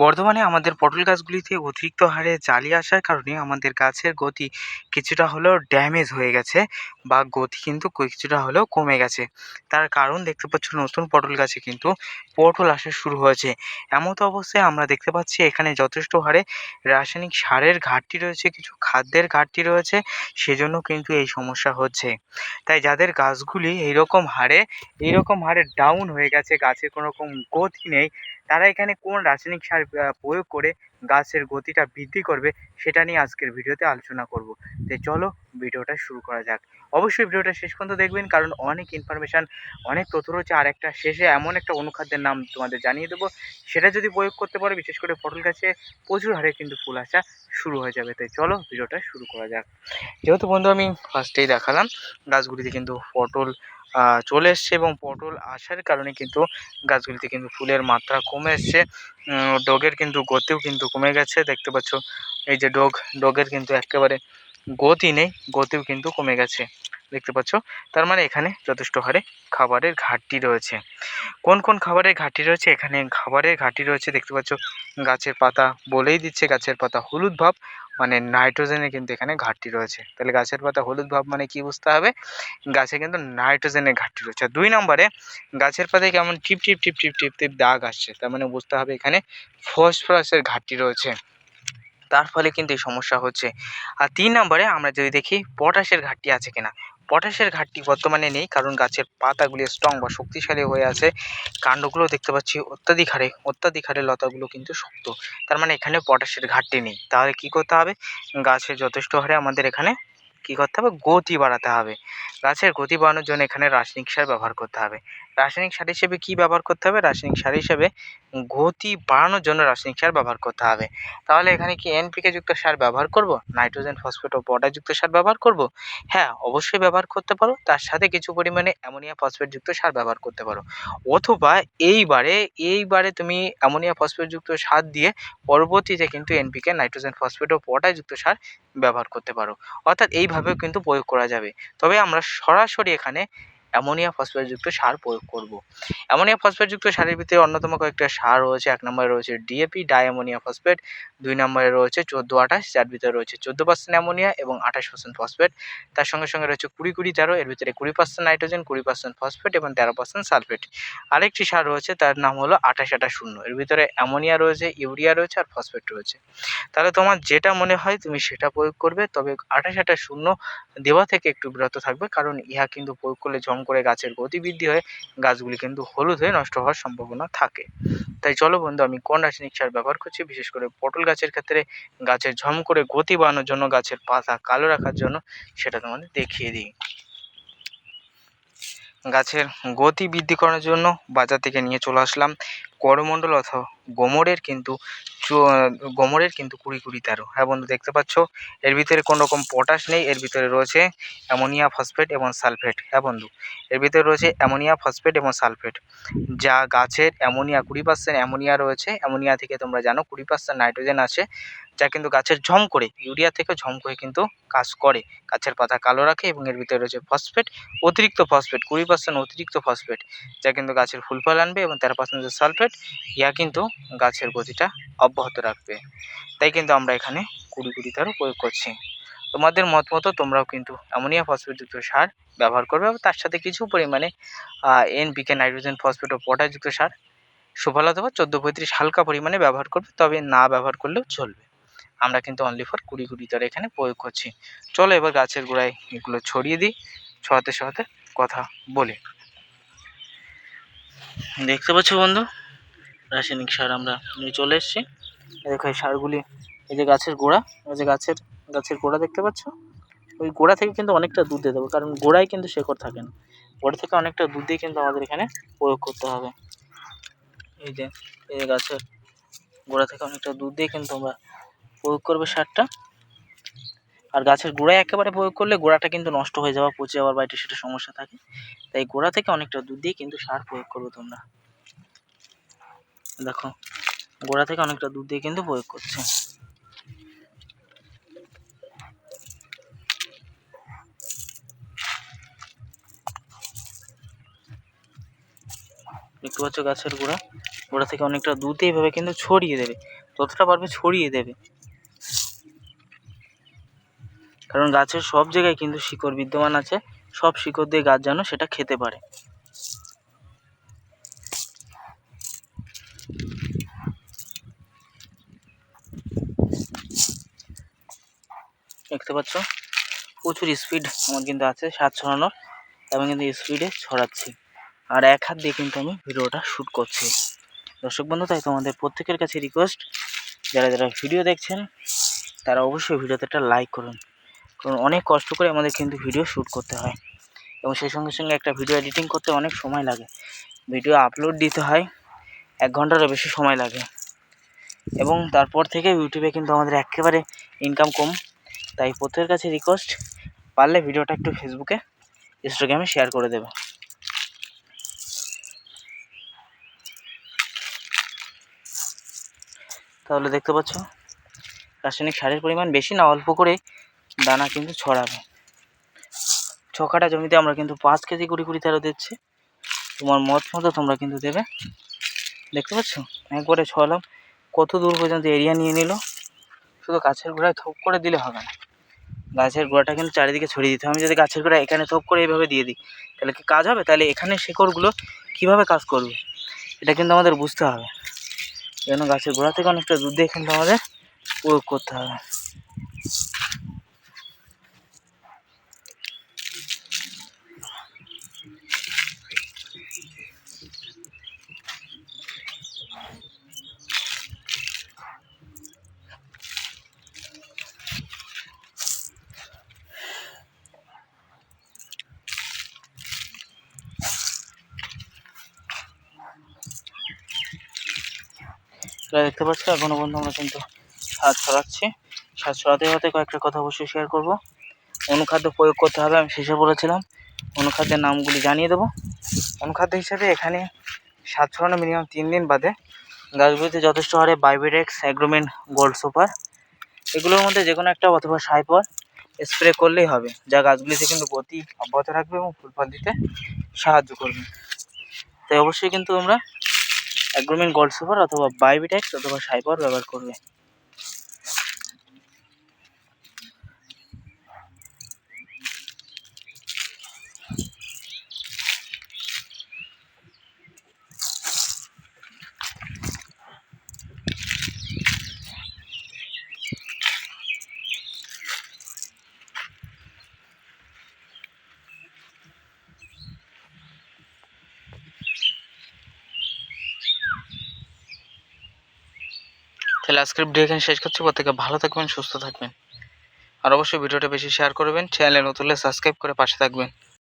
বর্ধমানে আমাদের পটল গাছগুলিতে অতিরিক্ত হারে জালি আসার কারণে আমাদের গাছের গতি কিছুটা হলেও ড্যামেজ হয়ে গেছে বা গতি কিন্তু কিছুটা হলেও কমে গেছে। তার কারণ দেখতে পাচ্ছ নতুন পটল গাছে কিন্তু পটল আসা শুরু হয়েছে। এমত অবস্থায় আমরা দেখতে পাচ্ছি এখানে যথেষ্ট হারে রাসায়নিক সারের ঘাটতি রয়েছে, কিছু খাদ্যের ঘাটতি রয়েছে, সেজন্য কিন্তু এই সমস্যা হচ্ছে। তাই যাদের গাছগুলি এইরকম হারে এইরকম হারে ডাউন হয়ে গেছে গাছের কোনো রকম গতি নেই তারা এখানে কোন রাসায়নিক সার প্রয়োগ করে গাছের গতিটা বৃদ্ধি করবে সেটা নিয়ে আজকের ভিডিওতে আলোচনা করব। তো চলো ভিডিওটা শুরু করা যাক। অবশ্যই ভিডিওটা শেষ পর্যন্ত দেখবেন, কারণ অনেক ইনফরমেশান অনেক তথ্য রয়েছে। আর একটা শেষে এমন একটা অনুখাদ্যের নাম তোমাদের জানিয়ে দেবো। সেটা যদি প্রয়োগ করতে পারো, বিশেষ করে পটল গাছে প্রচুর হারে কিন্তু ফুল আসা শুরু হয়ে যাবে। তাই চলো ভিডিওটা শুরু করা যাক। যেহেতু বন্ধু আমি ফার্স্টেই দেখালাম, গাছগুলিতে কিন্তু পটল চলে এসছে এবং পটল আসার কারণে কিন্তু গাছগুলিতে কিন্তু ফুলের মাত্রা কমে এসছে। ডগের কিন্তু গতিও কিন্তু কমে গেছে। দেখতে পাচ্ছ, এই যে ডগ, ডগের কিন্তু একেবারে গতি নেই, গতিও কিন্তু কমে গেছে। দেখতে পাচ্ছ, তার মানে এখানে যথেষ্ট হারে খাবারের ঘাটতি রয়েছে। কোন কোন খাবারের ঘাটতি রয়েছে? এখানে খাবারের ঘাটতি রয়েছে, দেখতে পাচ্ছ, গাছের পাতা বলেই দিচ্ছে, গাছের পাতা হলুদ ভাব। মানে নাইট্রোজেনের কিন্তু এখানে ঘাটতি রয়েছে। তাহলে গাছের পাতা হলুদ ভাব মানে কি বুঝতে হবে? গাছে কিন্তু নাইট্রোজেনের ঘাটতি রয়েছে। দুই নম্বরে, গাছের পাতায় কেমন টিপ টিপ টিপ টিপ টিপ টিপ দাগ আসছে। তার মানে বুঝতে হবে এখানে ফসফরাসের ঘাটতি রয়েছে। তার ফলে কিন্তু এই সমস্যা হচ্ছে। আর তিন নম্বরে আমরা যদি দেখি পটাশের ঘাটতি আছে কিনা? পটাশের ঘাটতি বর্তমানে নেই, কারণ গাছের পাতাগুলি স্ট্রং বা শক্তিশালী হয়ে আছে। কাণ্ডগুলো দেখতে পাচ্ছি অত্যাধিক হারে অত্যাধিক হারে লতাগুলো কিন্তু শক্ত। তার মানে এখানে পটাশের ঘাটতি নেই। তাহলে কি করতে হবে? গাছের যথেষ্ট হারে আমাদের এখানে কী করতে হবে? গতি বাড়াতে হবে। গাছের গতি বাড়ানোর জন্য এখানে রাসায়নিক সার ব্যবহার করতে হবে। রাসায়নিক সার হিসেবে কী ব্যবহার করতে হবে? রাসায়নিক সার হিসেবে গতি বাড়ানোর জন্য রাসায়নিক সার ব্যবহার করতে হবে। তাহলে এখানে কি এনপিকে যুক্ত সার ব্যবহার করব? নাইট্রোজেন, ফসফেট ও পটাশ যুক্ত সার ব্যবহার করব? হ্যাঁ অবশ্যই ব্যবহার করতে পারো। তার সাথে কিছু পরিমাণে অ্যামোনিয়া, ফসফেট যুক্ত সার ব্যবহার করতে পারো। অথবা এইবারে এইবারে তুমি অ্যামোনিয়া, ফসফেট যুক্ত সার দিয়ে পরবর্তীতে কিন্তু এনপিকে নাইট্রোজেন, ফসফেট ও পটাশ যুক্ত সার ব্যবহার করতে পারো। অর্থাৎ এইভাবেও কিন্তু প্রয়োগ করা যাবে। তবে আমরা সরাসরি এখানে অ্যামোনিয়া ফসফেটযুক্ত সার প্রয়োগ করব। অ্যামোনিয়া ফসফেটযুক্ত সারের ভিতরে অন্যতম কয়েকটা সার রয়েছে। এক নম্বরে রয়েছে ডিএপি ডাই অ্যামোনিয়া ফসফেট দুই নম্বরে রয়েছে চোদ্দ আঠাশ, যার ভিতরে রয়েছে চোদ্দ পার্সেন্ট অ্যামোনিয়া এবং আঠাশ পার্সেন্ট ফসফেট তার সঙ্গে সঙ্গে রয়েছে কুড়ি কুড়ি তেরো, এর ভিতরে কুড়ি পার্সেন্ট নাইট্রোজেন কুড়ি পার্সেন্ট ফসফেট এবং তেরো পার্সেন্ট সালফেট আরেকটি সার রয়েছে, তার নাম হলো আঠাশ আঠাশ শূন্য। এর ভিতরে অ্যামোনিয়া রয়েছে, ইউরিয়া রয়েছে আর ফসফেট রয়েছে। তাহলে তোমার যেটা মনে হয় তুমি সেটা প্রয়োগ করবে, তবে আঠাশ আঠাশ শূন্য দেওয়া থেকে একটু বিরত থাকবে, কারণ ইহা কিন্তু প্রয়োগ করলে ঝম করে গাছের গতিবৃদ্ধি হয়ে গাছগুলি কিন্তু হলুদ হয়ে নষ্ট হওয়ার সম্ভাবনা থাকে। তাই চলো বন্ধু, আমি কোন রাসায়নিক সার ব্যবহার করছি? বিশেষ করে পটল গাছের ক্ষেত্রে গাছের ঝম করে গতি বাড়ানোর জন্য, গাছের পাতা কালো রাখার জন্য সেটা তোমাদের দেখিয়ে দিই। গাছের গতি বৃদ্ধি করার জন্য বাজার থেকে নিয়ে চলে আসলাম করমণ্ডল অথবা গোমরের কিন্তু গোমরের কিন্তু কুড়ি কুড়ি তেরো। হ্যাঁ বন্ধু, দেখতে পাচ্ছ? এর ভিতরে কোনো রকম পটাশ নেই, এর ভিতরে রয়েছে অ্যামোনিয়া ফসফেট এবং সালফেট হ্যাঁ বন্ধু, এর ভিতরে রয়েছে অ্যামোনিয়া ফসফেট এবং সালফেট যা গাছের অ্যামোনিয়া কুড়ি পার্সেন্ট অ্যামোনিয়া রয়েছে অ্যামোনিয়া থেকে তোমরা জানো কুড়ি পার্সেন্ট নাইট্রোজেন আছে। যা কিন্তু গাছের ঝম করে, ইউরিয়া থেকে ঝম করে কিন্তু কাজ করে। গাছের পাতা কালো রাখে এবং এর ভিতরে রয়েছে ফসফেট অতিরিক্ত ফসফেট কুড়ি পার্সেন্ট অতিরিক্ত ফসফেট যা কিন্তু গাছের ফুল ফল আনবে এবং তেরো পার্সেন্ট সালফেট ইয়া কিন্তু গাছের গতিটা অব্যাহত রাখবে। তাই কিন্তু আমরা এখানে কুড়ি কুড়ি তেরো প্রয়োগ করছি। তোমাদের মত মতো তোমরাও কিন্তু অ্যামোনিয়া ফসফেটযুক্ত সার ব্যবহার করবে এবং তার সাথে কিছু পরিমাণে এনপিকে নাইট্রোজেন ফসফেট ও পটাশযুক্ত সার সুফল অথবা চোদ্দ পঁয়ত্রিশ হালকা পরিমাণে ব্যবহার করবে, তবে না ব্যবহার করলেও চলবে। আমরা কিন্তু অনলি ফর কুড়ি কুড়ি তেরো এখানে প্রয়োগ করছি। চলো এবার গাছের গোড়ায় এগুলো ছড়িয়ে দিই, ছড়াতে ছড়াতে কথা বলি। দেখতে পাচ্ছ বন্ধু? রাসায়নিক সার আমরা নিয়ে চলে এসেছি। দেখো এই সারগুলি, এই যে গাছের গোড়া, এই যে গাছের গাছের গোড়া দেখতে পাচ্ছ? ওই গোড়া থেকে কিন্তু অনেকটা দুধ দিয়ে দেবো কারণ গোড়ায় কিন্তু শেকড় থাকে না। গোড়া থেকে অনেকটা দুধ দিয়ে কিন্তু আমাদের এখানে প্রয়োগ করতে হবে। এই যে, এই গাছের গোড়া থেকে অনেকটা দুধ দিয়ে কিন্তু আমরা প্রয়োগ করবে সারটা। আর গাছের গোড়ায় একেবারে প্রয়োগ করলে গোড়াটা কিন্তু নষ্ট হয়ে যাওয়া, পচে যাওয়ার বাড়িতে সেটা সমস্যা থাকে। তাই গোড়া থেকে অনেকটা দুধ দিয়ে কিন্তু সার প্রয়োগ করবে তোমরা। দেখো, গোড়া থেকে অনেকটা দুধ দিয়ে কিন্তু প্রয়োগ করছে। দেখতে পাচ্ছ গাছের গোড়া? গোড়া থেকে অনেকটা দুধে এইভাবে কিন্তু ছড়িয়ে দেবে। যতটা পারবে ছড়িয়ে দেবে। কারণ গাছের সব জায়গায় কিন্তু শিকড় বিদ্যমান আছে, সব শিকড় দিয়ে গাছ যেন সেটা খেতে পারে। দেখতে পাচ্ছ? প্রচুর স্পিড আমার কিন্তু আছে সাত ছড়ানোর, আমি কিন্তু স্পিডে ছড়াচ্ছি। আর এক হাত দিয়ে কিন্তু আমি ভিডিওটা শ্যুট করছি। দর্শক বন্ধু, তাই তোমাদের প্রত্যেকের কাছে রিকোয়েস্ট যারা যারা ভিডিও দেখছেন, তারা অবশ্যই ভিডিওতে একটা লাইক করুন। কারণ অনেক কষ্ট করে আমাদের কিন্তু ভিডিও শ্যুট করতে হয়। এবং সেই সঙ্গে সঙ্গে একটা ভিডিও এডিটিং করতে অনেক সময় লাগে। ভিডিও আপলোড দিতে হয়, এক ঘন্টারও বেশি সময় লাগে। এবং তারপর থেকে ইউটিউবে কিন্তু আমাদের একেবারে ইনকাম কম। তাই প্রত্যেকের কাছে রিকোয়েস্ট পারলে ভিডিওটা একটু ফেসবুকে ইনস্টাগ্রামে শেয়ার করে দেবে। তাহলে দেখতে পাচ্ছ, রাসায়নিক সারের পরিমাণ বেশি না, অল্প করে দানা কিন্তু ছড়াবে। ছকাটা জমিতে আমরা কিন্তু পাঁচ কেজি কুড়ি কুড়ি তেরো দিচ্ছি। তোমার মত মতো তোমরা কিন্তু দেবে। দেখতে পাচ্ছ? একবারে ছড়ালাম। কত দূর পর্যন্ত এরিয়া নিয়ে নিল। শুধু গাছের গোড়ায় থোপ করে দিলে হবে না। গাছের গোড়াটা কিন্তু চারিদিকে ছড়িয়ে দিতে হবে। আমি যদি গাছের গোড়া এখানে থোপ করে এইভাবে দিয়ে দিই, তাহলে কি কাজ হবে? তাহলে এখানে শেকড়গুলো কীভাবে কাজ করবে? এটা কিন্তু আমাদের বুঝতে হবে। যেন গাছের গোড়া থেকে অনেকটা দুধ দিয়ে কিন্তু আমাদের প্রয়োগ করতে হবে। এটা দেখতে পাচ্ছ? এখনও পর্যন্ত আমরা কিন্তু সার ছড়াচ্ছি। সার ছড়াতে হতে কয়েকটা কথা অবশ্যই শেয়ার করব। অনুখাদ্য প্রয়োগ করতে হবে, আমি শেষে বলেছিলাম। অনুখাদ্যের নামগুলি জানিয়ে দেবো। অনুখাদ্য হিসেবে এখানে সার ছড়ানো মিনিমাম তিন দিন বাদে গাছগুলিতে যথেষ্ট হারে বাইবেরেক্স অ্যাগ্রোমেন গোল্ড সুপার এগুলোর মধ্যে যে কোনো একটা অথবা সাইপর স্প্রে করলেই হবে, যা গাছগুলিতে কিন্তু গতি অব্যাহত রাখবে এবং ফুল ফল দিতে সাহায্য করবে। তাই অবশ্যই কিন্তু আমরা অ্যাগ্রোমিন গোল্ড সুপার অথবা বাইবিটেক্স অথবা সাইপার ব্যবহার করবে। তাহলে আজকের ভিডিও এখানে শেষ করছি। প্রত্যেকে ভালো থাকবেন, সুস্থ থাকবেন। আর অবশ্যই ভিডিওটা বেশি শেয়ার করবেন চ্যানেলে নতুন সাবস্ক্রাইব করে পাশে থাকবেন।